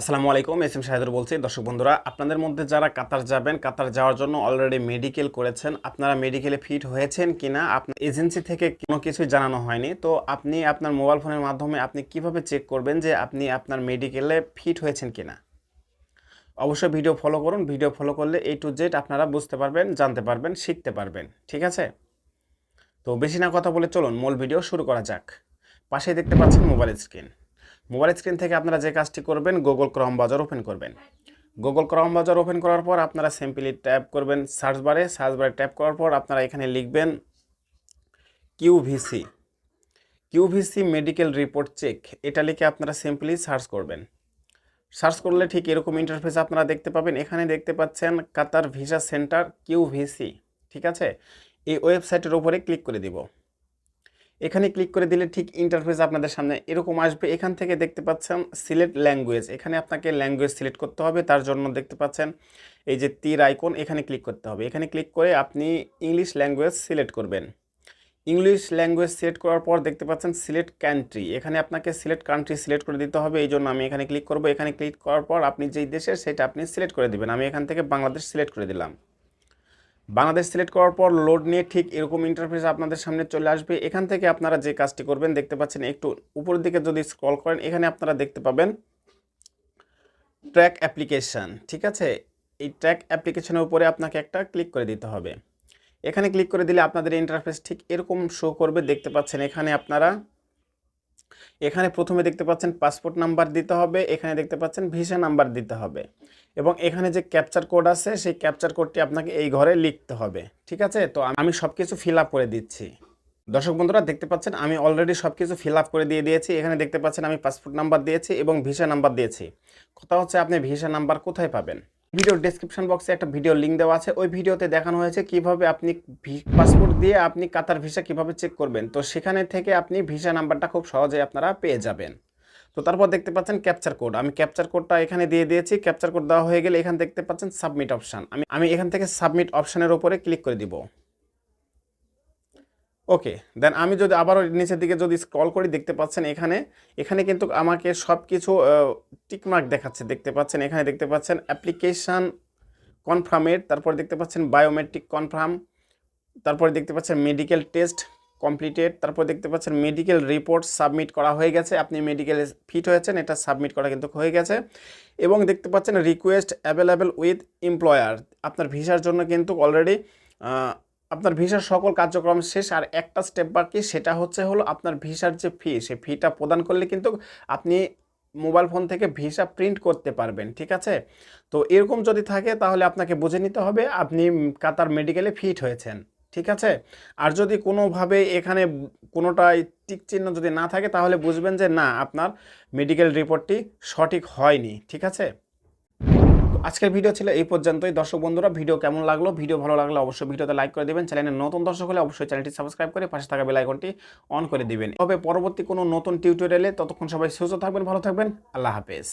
আসসালামু আলাইকুম, S M শাহেদুর বলছি। দর্শক বন্ধুরা, আপনাদের মধ্যে যারা কাতার যাবেন, কাতার যাওয়ার জন্য অলরেডি মেডিকেল করেছেন, আপনারা মেডিকেলে ফিট হয়েছেন কিনা, আপনার এজেন্সি থেকে কোনো কিছুই জানানো হয়নি, তো আপনি আপনার মোবাইল ফোনের মাধ্যমে আপনি কীভাবে চেক করবেন যে আপনি আপনার মেডিকেলে ফিট হয়েছেন কিনা? অবশ্যই ভিডিও ফলো করুন ভিডিও ফলো করলে এই টু জেড আপনারা বুঝতে পারবেন, জানতে পারবেন, শিখতে পারবেন, ঠিক আছে? তো বেশি না কথা বলে চলুন, মূল ভিডিও শুরু করা যাক। পাশেই দেখতে পাচ্ছেন মোবাইল স্ক্রিন মোবাইল স্ক্রিন থেকে আপনারা যে কাজটি করবেন গুগল ক্রম বাজার ওপেন করবেন। গুগল ক্রম বাজার ওপেন করার পর আপনারা সিম্পলি ট্যাপ করবেন সার্চ বারে সার্চ বারে ট্যাপ করার পর আপনারা এখানে লিখবেন QVC QVC medical report check এটা লিখে আপনারা সিম্পলি সার্চ করবেন। সার্চ করলে ঠিক এরকম ইন্টারফেস আপনারা দেখতে পাবেন। এখানে দেখতে পাচ্ছেন কাতার ভিসা সেন্টার কিউভিসি ঠিক আছে? এই ওয়েবসাইটের উপরে ক্লিক করে দিব। এখানে ক্লিক করে দিলে ঠিক ইন্টারফেস আপনাদের সামনে এরকম আসবে। এখান থেকে দেখতে পাচ্ছেন সিলেক্ট ল্যাঙ্গুয়েজ এখানে আপনাকে ল্যাঙ্গুয়েজ সিলেক্ট করতে হবে, তার জন্য দেখতে পাচ্ছেন এই যে তীর আইকন এখানে ক্লিক করতে হবে। এখানে ক্লিক করে আপনি ইংলিশ ল্যাঙ্গুয়েজ সিলেক্ট করবেন। ইংলিশ ল্যাঙ্গুয়েজ সিলেক্ট করার পর দেখতে পাচ্ছেন সিলেক্ট কান্ট্রি এখানে আপনাকে সিলেক্ট কান্ট্রি সিলেক্ট করে দিতে হবে এই জন্য আমি এখানে ক্লিক করব। এখানে ক্লিক করার পর আপনি যেই দেশের, সেটা আপনি সিলেক্ট করে দিবেন। আমি এখান থেকে বাংলাদেশ সিলেক্ট করে দিলাম। বাংলাদেশ সিলেক্ট করার পর লোড নিয়ে ঠিক এরকম ইন্টারফেস আপনাদের সামনে চলে আসবে। এখান থেকে আপনারা যে কাজটি করবেন, দেখতে পাচ্ছেন একটু উপরের দিকে যদি স্ক্রল করেন, এখানে আপনারা দেখতে পাবেন ট্র্যাক অ্যাপ্লিকেশান ঠিক আছে? এই ট্র্যাক অ্যাপ্লিকেশনের উপরে আপনাকে একটা ক্লিক করে দিতে হবে। এখানে ক্লিক করে দিলে আপনাদের ইন্টারফেস ঠিক এরকম শো করবে। দেখতে পাচ্ছেন এখানে আপনারা, এখানে প্রথমে দেখতে পাচ্ছেন পাসপোর্ট নাম্বার দিতে হবে, এখানে দেখতে পাচ্ছেন ভিসা নাম্বার দিতে হবে। এবং এখানে যে ক্যাপচার কোড আছে, সেই ক্যাপচার কোডটি আপনাকে এই ঘরে লিখতে হবে। ঠিক আছে? তো আমি সব কিছু ফিল আপ করে দিচ্ছি। দর্শক বন্ধুরা, দেখতে পাচ্ছেন, আমি অলরেডি সব কিছু ফিল আপ করে দিয়ে দিয়েছি। এখানে দেখতে পাচ্ছেন, আমি পাসপোর্ট নাম্বার দিয়েছি এবং ভিসা নাম্বার দিয়েছি। কথা হচ্ছে, আপনি ভিসা নাম্বার কোথায় পাবেন? ভিডিও ডেসক্রিপশন বক্সে একটা ভিডিও লিঙ্ক দেওয়া আছে। ওই ভিডিওতে দেখানো হয়েছে কীভাবে আপনি পাসপোর্ট দিয়ে আপনি কাতার ভিসা কীভাবে চেক করবেন। তো সেখানে থেকে আপনি ভিসা নাম্বারটা খুব সহজে আপনারা পেয়ে যাবেন। তো তারপর দেখতে পাচ্ছেন ক্যাপচার কোড আমি ক্যাপচার কোডটা এখানে দিয়ে দিয়েছি। ক্যাপচার কোড দেওয়া হয়ে গেলে এখানে দেখতে পাচ্ছেন সাবমিট অপশান আমি আমি এখান থেকে সাবমিট অপশানের ওপরে ক্লিক করে দিব। ওকে দেন আমি যদি আবারও নিচের দিকে যদি স্ক্রল করি, দেখতে পাচ্ছেন এখানে এখানে কিন্তু আমাকে সব কিছু টিকমার্ক দেখাচ্ছে। দেখতে পাচ্ছেন এখানে দেখতে পাচ্ছেন অ্যাপ্লিকেশান কনফার্মেড তারপর দেখতে পাচ্ছেন বায়োমেট্রিক কনফার্ম তারপরে দেখতে পাচ্ছেন মেডিকেল টেস্ট কমপ্লিটেড তারপর দেখতে পাচ্ছেন মেডিকেল রিপোর্ট সাবমিট করা হয়ে গেছে। আপনি মেডিকেলে ফিট হয়েছেন, এটা সাবমিট করা কিন্তু হয়ে গেছে। এবং দেখতে পাচ্ছেন রিকোয়েস্ট অ্যাভেলেবেল উইথ এমপ্লয়ার আপনার ভিসার জন্য কিন্তু অলরেডি আপনার ভিসার সকল কার্যক্রম শেষ। আর একটা স্টেপ বাকি, সেটা হচ্ছে হলো আপনার ভিসার যে ফি সেই ফিটা প্রদান করলে কিন্তু আপনি মোবাইল ফোন থেকে ভিসা প্রিন্ট করতে পারবেন, ঠিক আছে? তো এরকম যদি থাকে, তাহলে আপনাকে বুঝে নিতে হবে, আপনি কাতার মেডিকেলে ফিট হয়েছেন। ঠিক আছে? আর যদি কোনোভাবে এখানে কোনোটাই টিক চিহ্ন যদি না থাকে, তাহলে বুঝবেন যে না, আপনার মেডিকেল রিপোর্টটি সঠিক হয়নি, ঠিক আছে? আজকের ভিডিও ছিল এই পর্যন্তই। দর্শক বন্ধুরা ভিডিও কেমন লাগল? ভিডিও ভালো লাগলে অবশ্যই ভিডিওতে লাইক করে দেবেন। চ্যানেলের নতুন দর্শক হলে অবশ্যই চ্যানেলটি সাবস্ক্রাইব করে পাশে থাকা বেল আইকনটি অন করে দিবেন। তবে পরবর্তী কোনো নতুন টিউটোরিয়ালে ততক্ষণ সবাই সুস্থ থাকবেন, ভালো থাকবেন। আল্লাহ হাফেজ।